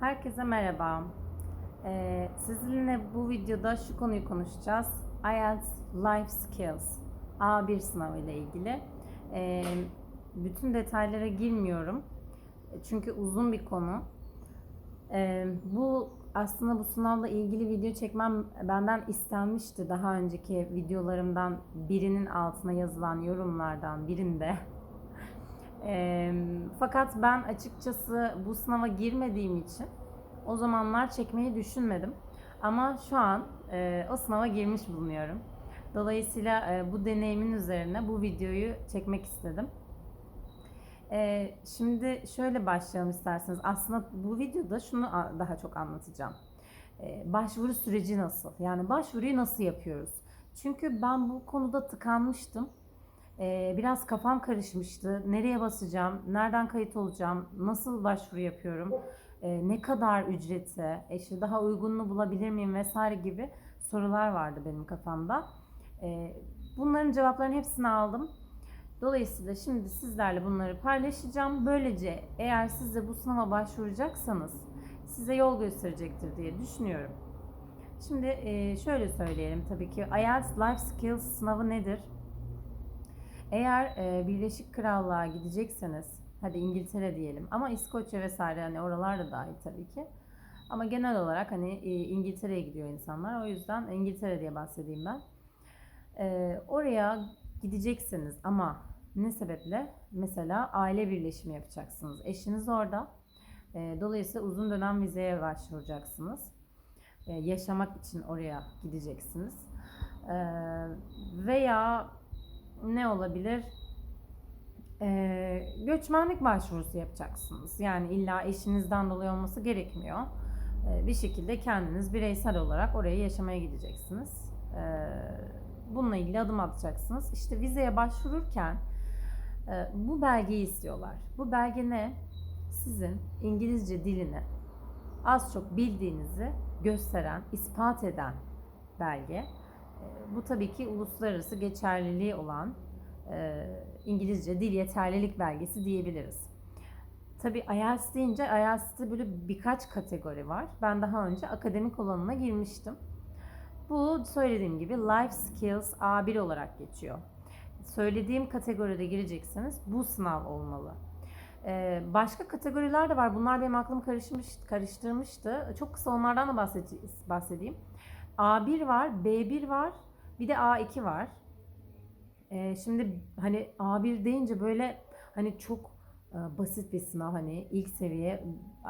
Herkese merhaba. Ee, sizinle bu videoda şu konuyu konuşacağız. IELTS Life Skills A1 sınavı ile ilgili. Ee, bütün detaylara girmiyorum. Çünkü uzun bir konu. Ee, bu aslında bu sınavla ilgili video çekmem benden istenmişti. Daha önceki videolarımdan birinin altına yazılan yorumlardan birinde. Eee, fakat ben açıkçası bu sınava girmediğim için o zamanlar çekmeyi düşünmedim. Ama şu an eee, o sınava girmiş bulunuyorum. Dolayısıyla eee, bu deneyimin üzerine bu videoyu çekmek istedim. Eee, şimdi şöyle başlayalım isterseniz. Aslında bu videoda şunu daha çok anlatacağım. Eee, başvuru süreci nasıl? Yani başvuruyu nasıl yapıyoruz? Çünkü ben bu konuda tıkanmıştım. Ee, biraz kafam karışmıştı. Nereye basacağım? Nereden kayıt olacağım? Nasıl başvuru yapıyorum? Ee, ne kadar ücreti? e işte daha uygununu bulabilir miyim vesaire gibi sorular vardı benim kafamda. Ee, bunların cevaplarının hepsini aldım. Dolayısıyla şimdi sizlerle bunları paylaşacağım. Böylece eğer siz de bu sınava başvuracaksanız size yol gösterecektir diye düşünüyorum. Şimdi e, şöyle söyleyelim tabii ki IELTS Life Skills sınavı nedir? Eğer e, Birleşik Krallığa gidecekseniz, hadi İngiltere diyelim ama İskoçya vesaire hani oralar da dahil tabii ki. Ama genel olarak hani e, İngiltere'ye gidiyor insanlar. O yüzden İngiltere diye bahsedeyim ben. E, oraya gideceksiniz ama ne sebeple? Mesela aile birleşimi yapacaksınız. Eşiniz orada. E, dolayısıyla uzun dönem vizeye başvuracaksınız. E, yaşamak için oraya gideceksiniz. E, veya ne olabilir? Ee, göçmenlik başvurusu yapacaksınız. Yani illa eşinizden dolayı olması gerekmiyor. Ee, bir şekilde kendiniz bireysel olarak oraya yaşamaya gideceksiniz. Ee, bununla ilgili adım atacaksınız. İşte vizeye başvururken e, bu belgeyi istiyorlar. Bu belge ne? Sizin İngilizce dilini az çok bildiğinizi gösteren, ispat eden belge. Bu tabii ki uluslararası geçerliliği olan e, İngilizce dil yeterlilik belgesi diyebiliriz. Tabii IELTS deyince IELTS'te böyle birkaç kategori var. Ben daha önce akademik olanına girmiştim. Bu söylediğim gibi Life Skills A1 olarak geçiyor. Söylediğim kategoride girecekseniz bu sınav olmalı. Ee, başka kategoriler de var. Bunlar benim aklımı karışmış, karıştırmıştı. Çok kısa onlardan da bahsede- bahsedeyim. A1 var, B1 var, bir de A2 var. Ee, şimdi hani A1 deyince böyle hani çok e, basit bir sınav hani ilk seviye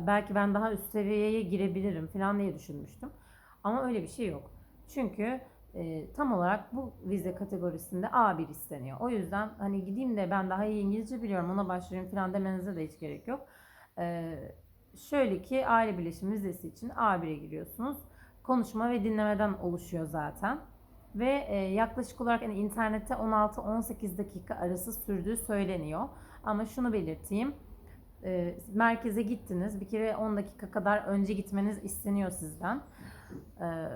belki ben daha üst seviyeye girebilirim falan diye düşünmüştüm. Ama öyle bir şey yok. Çünkü e, tam olarak bu vize kategorisinde A1 isteniyor. O yüzden hani gideyim de ben daha iyi İngilizce biliyorum ona başvurayım falan demenize de hiç gerek yok. Ee, şöyle ki aile birleşim vizesi için A1'e giriyorsunuz. Konuşma ve dinlemeden oluşuyor zaten. Ve e, yaklaşık olarak hani internette 16-18 dakika arası sürdüğü söyleniyor. Ama şunu belirteyim. E, merkeze gittiniz. Bir kere 10 dakika kadar önce gitmeniz isteniyor sizden. E,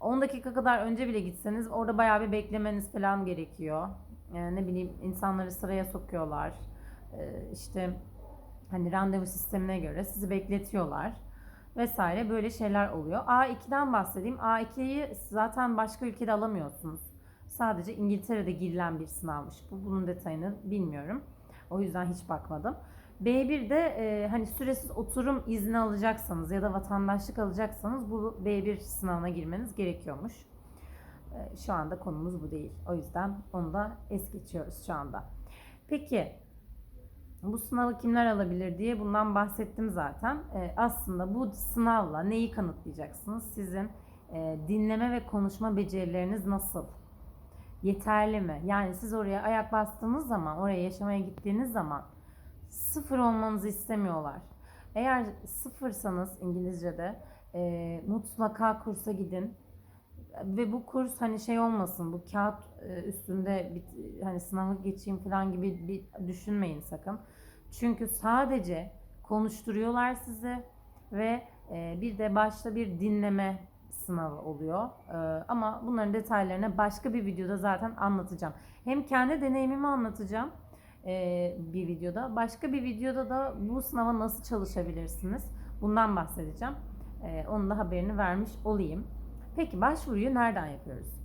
10 dakika kadar önce bile gitseniz orada bayağı bir beklemeniz falan gerekiyor. E, ne bileyim insanları sıraya sokuyorlar. E, işte hani randevu sistemine göre sizi bekletiyorlar vesaire böyle şeyler oluyor. A2'den bahsedeyim. A2'yi zaten başka ülkede alamıyorsunuz. Sadece İngiltere'de girilen bir sınavmış. Bu bunun detayını bilmiyorum. O yüzden hiç bakmadım. B1'de e, hani süresiz oturum izni alacaksanız ya da vatandaşlık alacaksanız bu B1 sınavına girmeniz gerekiyormuş. E, şu anda konumuz bu değil. O yüzden onu da es geçiyoruz şu anda. Peki bu sınavı kimler alabilir diye bundan bahsettim zaten. Ee, aslında bu sınavla neyi kanıtlayacaksınız? Sizin e, dinleme ve konuşma becerileriniz nasıl? Yeterli mi? Yani siz oraya ayak bastığınız zaman, oraya yaşamaya gittiğiniz zaman sıfır olmanızı istemiyorlar. Eğer sıfırsanız İngilizce'de e, mutlaka kursa gidin ve bu kurs hani şey olmasın bu kağıt e, üstünde bir, hani sınavı geçeyim falan gibi bir düşünmeyin sakın. Çünkü sadece konuşturuyorlar sizi ve e, bir de başta bir dinleme sınavı oluyor. E, ama bunların detaylarını başka bir videoda zaten anlatacağım. Hem kendi deneyimimi anlatacağım e, bir videoda. Başka bir videoda da bu sınava nasıl çalışabilirsiniz? Bundan bahsedeceğim. Onun da haberini vermiş olayım. Peki başvuruyu nereden yapıyoruz?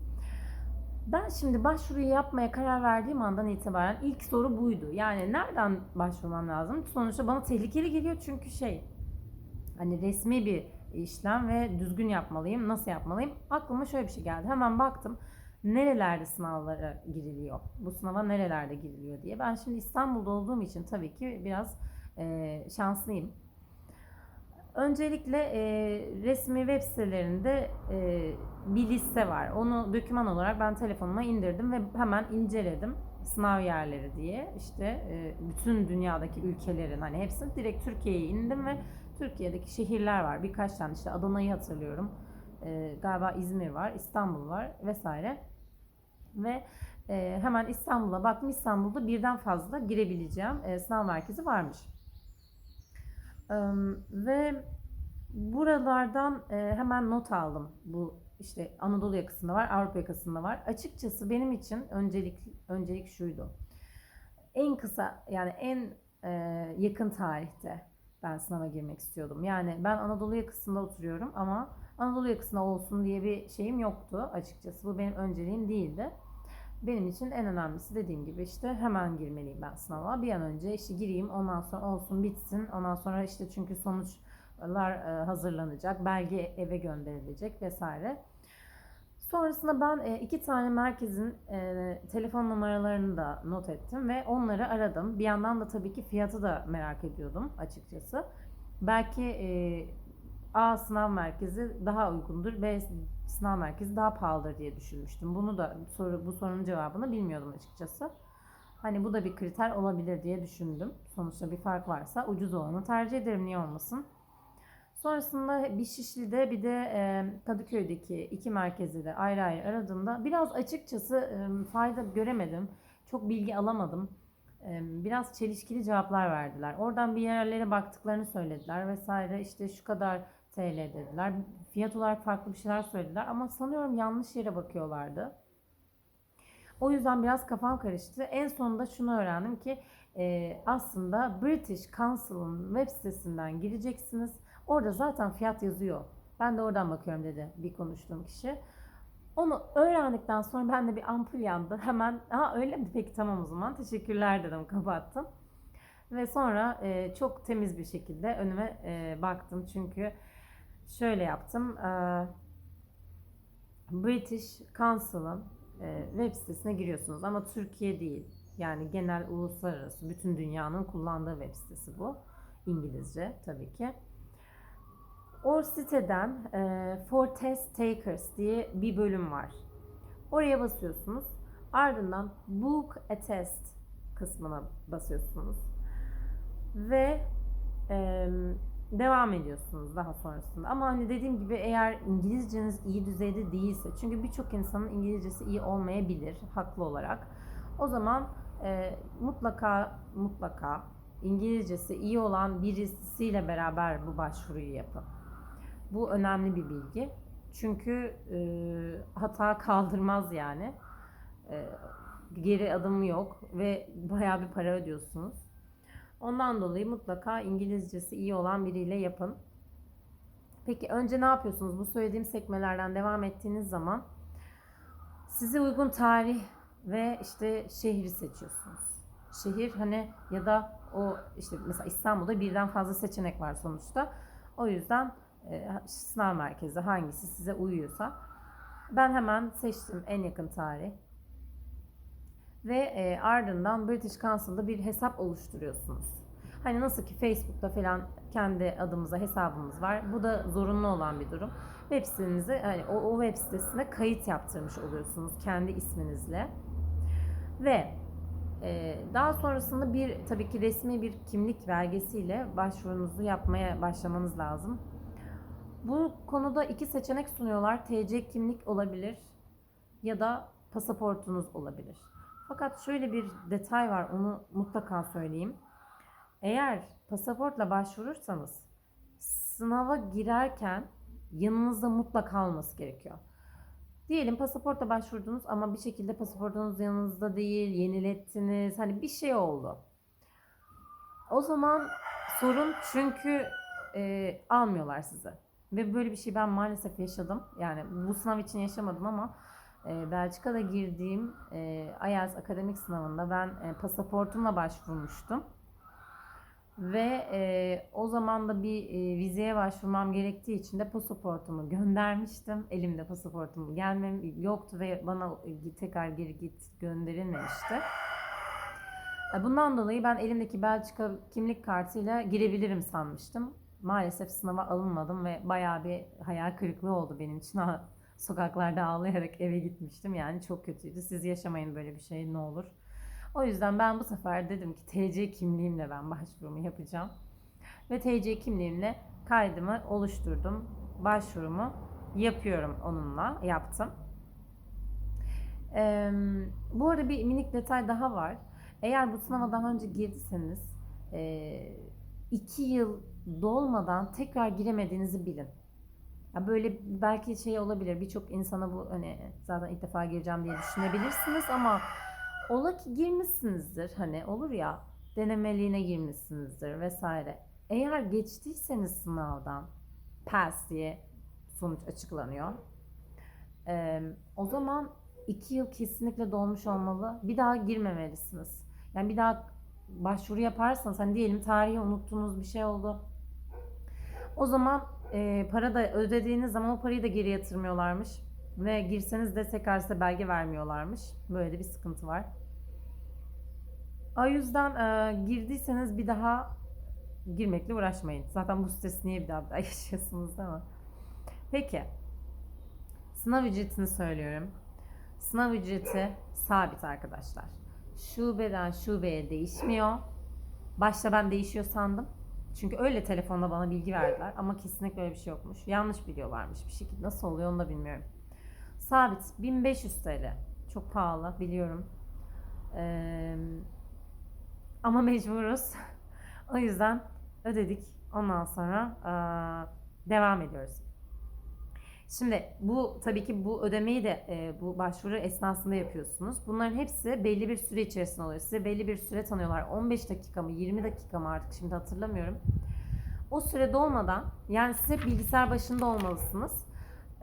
Ben şimdi başvuruyu yapmaya karar verdiğim andan itibaren ilk soru buydu. Yani nereden başvurmam lazım? Sonuçta bana tehlikeli geliyor çünkü şey hani resmi bir işlem ve düzgün yapmalıyım. Nasıl yapmalıyım? Aklıma şöyle bir şey geldi. Hemen baktım nerelerde sınavlara giriliyor? Bu sınava nerelerde giriliyor diye. Ben şimdi İstanbul'da olduğum için tabii ki biraz e, şanslıyım. Öncelikle e, resmi web sitelerinde e, bir liste var. Onu doküman olarak ben telefonuma indirdim ve hemen inceledim. Sınav yerleri diye işte e, bütün dünyadaki ülkelerin hani hepsini direkt Türkiye'ye indim ve Türkiye'deki şehirler var. Birkaç tane işte Adana'yı hatırlıyorum. E, galiba İzmir var, İstanbul var vesaire. Ve e, hemen İstanbul'a baktım. İstanbul'da birden fazla girebileceğim e, sınav merkezi varmış. Ve buralardan e, hemen not aldım. Bu işte Anadolu yakasında var, Avrupa yakasında var. Açıkçası benim için öncelik öncelik şuydu. En kısa yani en e, yakın tarihte ben sınava girmek istiyordum. Yani ben Anadolu yakasında oturuyorum ama Anadolu yakasında olsun diye bir şeyim yoktu açıkçası. Bu benim önceliğim değildi. Benim için en önemlisi dediğim gibi işte hemen girmeliyim ben sınava. Bir an önce işte gireyim ondan sonra olsun bitsin. Ondan sonra işte çünkü sonuçlar e, hazırlanacak. Belge eve gönderilecek vesaire. Sonrasında ben e, iki tane merkezin e, telefon numaralarını da not ettim ve onları aradım. Bir yandan da tabii ki fiyatı da merak ediyordum açıkçası. Belki A sınav merkezi daha uygundur, B sınav merkezi daha pahalıdır diye düşünmüştüm. Bunu da soru bu sorunun cevabını bilmiyordum açıkçası. Hani bu da bir kriter olabilir diye düşündüm. Sonuçta bir fark varsa ucuz olanı tercih ederim niye olmasın. Sonrasında bir Şişli'de bir de Kadıköy'deki iki merkezi de ayrı ayrı aradığımda biraz açıkçası fayda göremedim. Çok bilgi alamadım. Biraz çelişkili cevaplar verdiler. Oradan bir yerlere baktıklarını söylediler vesaire. İşte şu kadar TL dediler. Fiyat olarak farklı bir şeyler söylediler ama sanıyorum yanlış yere bakıyorlardı. O yüzden biraz kafam karıştı. En sonunda şunu öğrendim ki e, aslında British Council'ın web sitesinden gireceksiniz. Orada zaten fiyat yazıyor. Ben de oradan bakıyorum dedi bir konuştuğum kişi. Onu öğrendikten sonra ben de bir ampul yandı. Hemen ha öyle mi peki tamam o zaman teşekkürler dedim kapattım. Ve sonra e, çok temiz bir şekilde önüme e, baktım çünkü şöyle yaptım. British Council'ın web sitesine giriyorsunuz ama Türkiye değil. Yani genel uluslararası bütün dünyanın kullandığı web sitesi bu. İngilizce tabii ki. O siteden For Test Takers diye bir bölüm var. Oraya basıyorsunuz. Ardından Book a Test kısmına basıyorsunuz. Ve devam ediyorsunuz daha sonrasında. Ama hani dediğim gibi eğer İngilizceniz iyi düzeyde değilse, çünkü birçok insanın İngilizcesi iyi olmayabilir haklı olarak. O zaman e, mutlaka mutlaka İngilizcesi iyi olan birisiyle beraber bu başvuruyu yapın. Bu önemli bir bilgi. Çünkü e, hata kaldırmaz yani. E, geri adım yok ve bayağı bir para ödüyorsunuz. Ondan dolayı mutlaka İngilizcesi iyi olan biriyle yapın. Peki önce ne yapıyorsunuz? Bu söylediğim sekmelerden devam ettiğiniz zaman size uygun tarih ve işte şehri seçiyorsunuz. Şehir hani ya da o işte mesela İstanbul'da birden fazla seçenek var sonuçta. O yüzden e, sınav merkezi hangisi size uyuyorsa. Ben hemen seçtim en yakın tarih. Ve e, ardından British Council'da bir hesap oluşturuyorsunuz. Hani nasıl ki Facebook'ta falan kendi adımıza hesabımız var. Bu da zorunlu olan bir durum. Web sitenizi hani o, o web sitesine kayıt yaptırmış oluyorsunuz kendi isminizle. Ve e, daha sonrasında bir tabii ki resmi bir kimlik belgesiyle başvurunuzu yapmaya başlamanız lazım. Bu konuda iki seçenek sunuyorlar. TC kimlik olabilir ya da pasaportunuz olabilir. Fakat şöyle bir detay var onu mutlaka söyleyeyim. Eğer pasaportla başvurursanız sınava girerken yanınızda mutlaka olması gerekiyor. Diyelim pasaportla başvurdunuz ama bir şekilde pasaportunuz yanınızda değil, yenilettiniz. Hani bir şey oldu. O zaman sorun çünkü e, almıyorlar sizi. Ve böyle bir şey ben maalesef yaşadım. Yani bu sınav için yaşamadım ama e, Belçika'da girdiğim e, IELTS akademik sınavında ben e, pasaportumla başvurmuştum. Ve e, o zaman da bir e, vizeye başvurmam gerektiği için de pasaportumu göndermiştim. Elimde pasaportum gelmem yoktu ve bana tekrar geri git gönderilmemişti. Bundan dolayı ben elimdeki Belçika kimlik kartıyla girebilirim sanmıştım. Maalesef sınava alınmadım ve bayağı bir hayal kırıklığı oldu benim için. Sokaklarda ağlayarak eve gitmiştim. Yani çok kötüydü. Siz yaşamayın böyle bir şey ne olur. O yüzden ben bu sefer dedim ki TC kimliğimle ben başvurumu yapacağım. Ve TC kimliğimle kaydımı oluşturdum. Başvurumu yapıyorum onunla. Yaptım. Eee, bu arada bir minik detay daha var. Eğer bu sınava daha önce girdiyseniz eee, iki yıl dolmadan tekrar giremediğinizi bilin. Ya böyle belki şey olabilir. Birçok insana bu hani zaten ilk defa gireceğim diye düşünebilirsiniz ama ola ki girmişsinizdir. Hani olur ya denemeliğine girmişsinizdir vesaire. Eğer geçtiyseniz sınavdan pass diye sonuç açıklanıyor. Eee, o zaman iki yıl kesinlikle dolmuş olmalı. Bir daha girmemelisiniz. Yani bir daha başvuru yaparsanız hani diyelim tarihi unuttuğunuz bir şey oldu. O zaman e, para da ödediğiniz zaman o parayı da geri yatırmıyorlarmış. Ve girseniz de tekrar size belge vermiyorlarmış. Böyle bir sıkıntı var. O yüzden e, girdiyseniz bir daha girmekle uğraşmayın. Zaten bu stresi niye bir daha bir daha yaşıyorsunuz değil mi? Peki. Sınav ücretini söylüyorum. Sınav ücreti sabit arkadaşlar. Şubeden şubeye değişmiyor. Başta ben değişiyor sandım. Çünkü öyle telefonda bana bilgi verdiler ama kesinlikle öyle bir şey yokmuş. Yanlış biliyorlarmış bir şekilde. Nasıl oluyor onu da bilmiyorum. Sabit 1500 TL. Çok pahalı biliyorum. Ee, ama mecburuz. o yüzden ödedik. Ondan sonra eee, devam ediyoruz. Şimdi bu tabii ki bu ödemeyi de e, bu başvuru esnasında yapıyorsunuz. Bunların hepsi belli bir süre içerisinde oluyor. Size belli bir süre tanıyorlar. 15 dakika mı 20 dakika mı artık şimdi hatırlamıyorum. O süre dolmadan yani siz hep bilgisayar başında olmalısınız.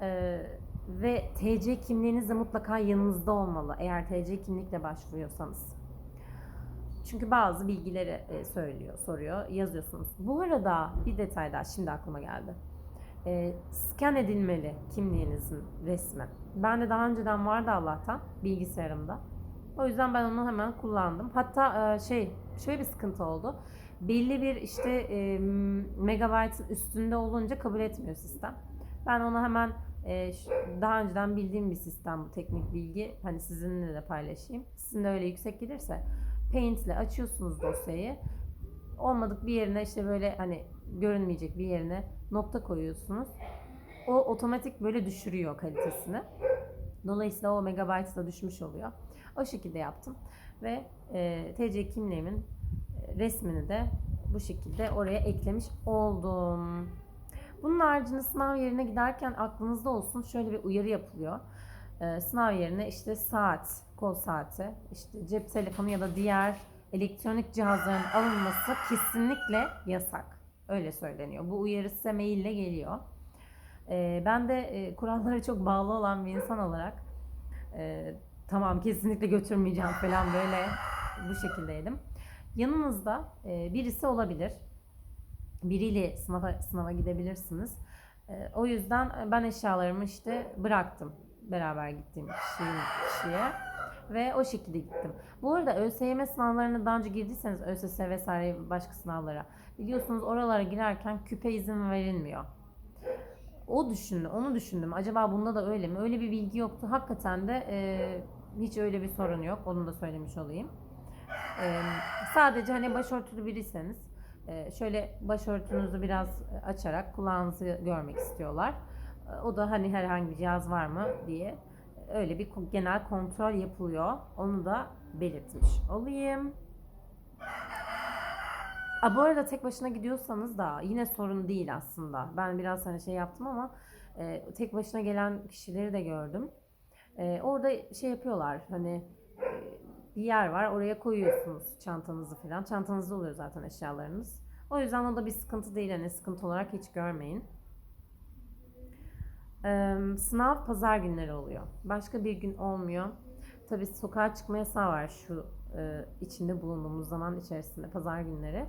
Ee, ve TC kimliğiniz de mutlaka yanınızda olmalı. Eğer TC kimlikle başvuruyorsanız. Çünkü bazı bilgileri e, söylüyor, soruyor, yazıyorsunuz. Bu arada bir detay daha şimdi aklıma geldi e, scan edilmeli kimliğinizin resmi. Ben de daha önceden vardı Allah'tan bilgisayarımda. O yüzden ben onu hemen kullandım. Hatta e, şey şöyle bir sıkıntı oldu. Belli bir işte e, megabaytın üstünde olunca kabul etmiyor sistem. Ben onu hemen e, daha önceden bildiğim bir sistem bu teknik bilgi. Hani sizinle de paylaşayım. Sizin de öyle yüksek gelirse Paint ile açıyorsunuz dosyayı. Olmadık bir yerine işte böyle hani görünmeyecek bir yerine nokta koyuyorsunuz. O otomatik böyle düşürüyor kalitesini. Dolayısıyla o megabyte da düşmüş oluyor. O şekilde yaptım. Ve e, TC kimliğimin e, resmini de bu şekilde oraya eklemiş oldum. Bunun haricinde sınav yerine giderken aklınızda olsun şöyle bir uyarı yapılıyor. E, sınav yerine işte saat, kol saati, işte cep telefonu ya da diğer elektronik cihazların alınması kesinlikle yasak. Öyle söyleniyor. Bu uyarı size maille geliyor. Ee, ben de e, kurallara çok bağlı olan bir insan olarak e, tamam kesinlikle götürmeyeceğim falan böyle bu şekildeydim. Yanınızda e, birisi olabilir. Biriyle sınava, sınava gidebilirsiniz. E, o yüzden ben eşyalarımı işte bıraktım beraber gittiğim kişiye, kişiye ve o şekilde gittim. Bu arada ÖSYM sınavlarına daha önce girdiyseniz ÖSS vesaire başka sınavlara biliyorsunuz oralara girerken küpe izin verilmiyor. O düşündü, onu düşündüm. Acaba bunda da öyle mi? Öyle bir bilgi yoktu. Hakikaten de e, hiç öyle bir sorun yok. Onu da söylemiş olayım. E, sadece hani başörtülü biriyseniz e, şöyle başörtünüzü biraz açarak kulağınızı görmek istiyorlar. E, O da hani herhangi bir cihaz var mı diye öyle bir genel kontrol yapılıyor. Onu da belirtmiş olayım. A, bu arada tek başına gidiyorsanız da yine sorun değil aslında. Ben biraz hani şey yaptım ama e, tek başına gelen kişileri de gördüm. E, orada şey yapıyorlar hani e, bir yer var oraya koyuyorsunuz çantanızı falan. Çantanızda oluyor zaten eşyalarınız. O yüzden o da bir sıkıntı değil. Hani sıkıntı olarak hiç görmeyin. Sınav pazar günleri oluyor. Başka bir gün olmuyor. Tabii sokağa çıkma yasağı var şu e, içinde bulunduğumuz zaman içerisinde pazar günleri.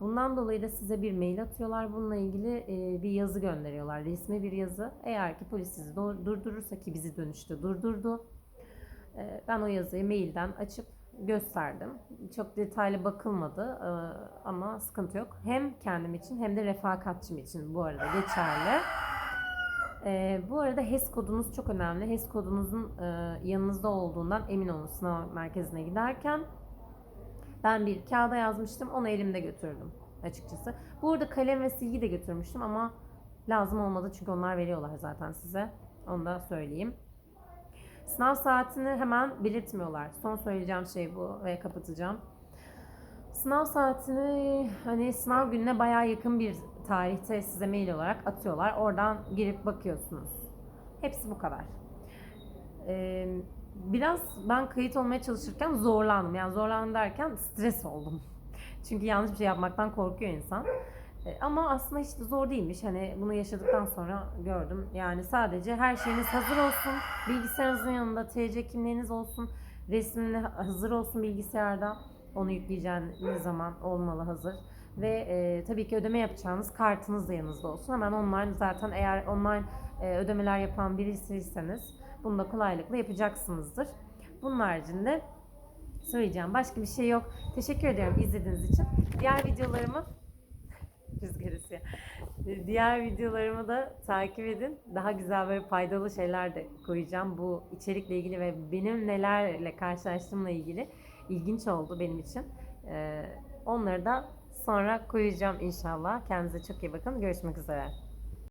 Bundan dolayı da size bir mail atıyorlar. Bununla ilgili e, bir yazı gönderiyorlar. Resmi bir yazı. Eğer ki polis sizi durdurursa ki bizi dönüşte durdurdu. E, ben o yazıyı mailden açıp gösterdim. Çok detaylı bakılmadı ama sıkıntı yok. Hem kendim için hem de refakatçim için bu arada geçerli. E, bu arada HES kodunuz çok önemli. HES kodunuzun e, yanınızda olduğundan emin olun sınav merkezine giderken. Ben bir kağıda yazmıştım, onu elimde götürdüm açıkçası. Bu arada kalem ve silgi de götürmüştüm ama lazım olmadı çünkü onlar veriyorlar zaten size. Onu da söyleyeyim. Sınav saatini hemen belirtmiyorlar. Son söyleyeceğim şey bu ve kapatacağım. Sınav saatini hani sınav gününe bayağı yakın bir tarihte size mail olarak atıyorlar. Oradan girip bakıyorsunuz. Hepsi bu kadar. Ee, biraz ben kayıt olmaya çalışırken zorlandım. Yani zorlandım derken stres oldum. Çünkü yanlış bir şey yapmaktan korkuyor insan. Ee, ama aslında hiç de zor değilmiş. Hani bunu yaşadıktan sonra gördüm. Yani sadece her şeyiniz hazır olsun. Bilgisayarınızın yanında TC kimliğiniz olsun. Resmini hazır olsun bilgisayarda. Onu yükleyeceğiniz zaman olmalı hazır. Ve e, tabii ki ödeme yapacağınız kartınız da yanınızda olsun. Hemen online zaten eğer online e, ödemeler yapan birisiyseniz bunu da kolaylıkla yapacaksınızdır. Bunun haricinde söyleyeceğim başka bir şey yok. Teşekkür ediyorum izlediğiniz için. Diğer videolarımı rüzgar esiyor. Diğer videolarımı da takip edin. Daha güzel böyle faydalı şeyler de koyacağım. Bu içerikle ilgili ve benim nelerle karşılaştığımla ilgili ilginç oldu benim için. Ee, onları da sonra koyacağım inşallah. Kendinize çok iyi bakın. Görüşmek üzere.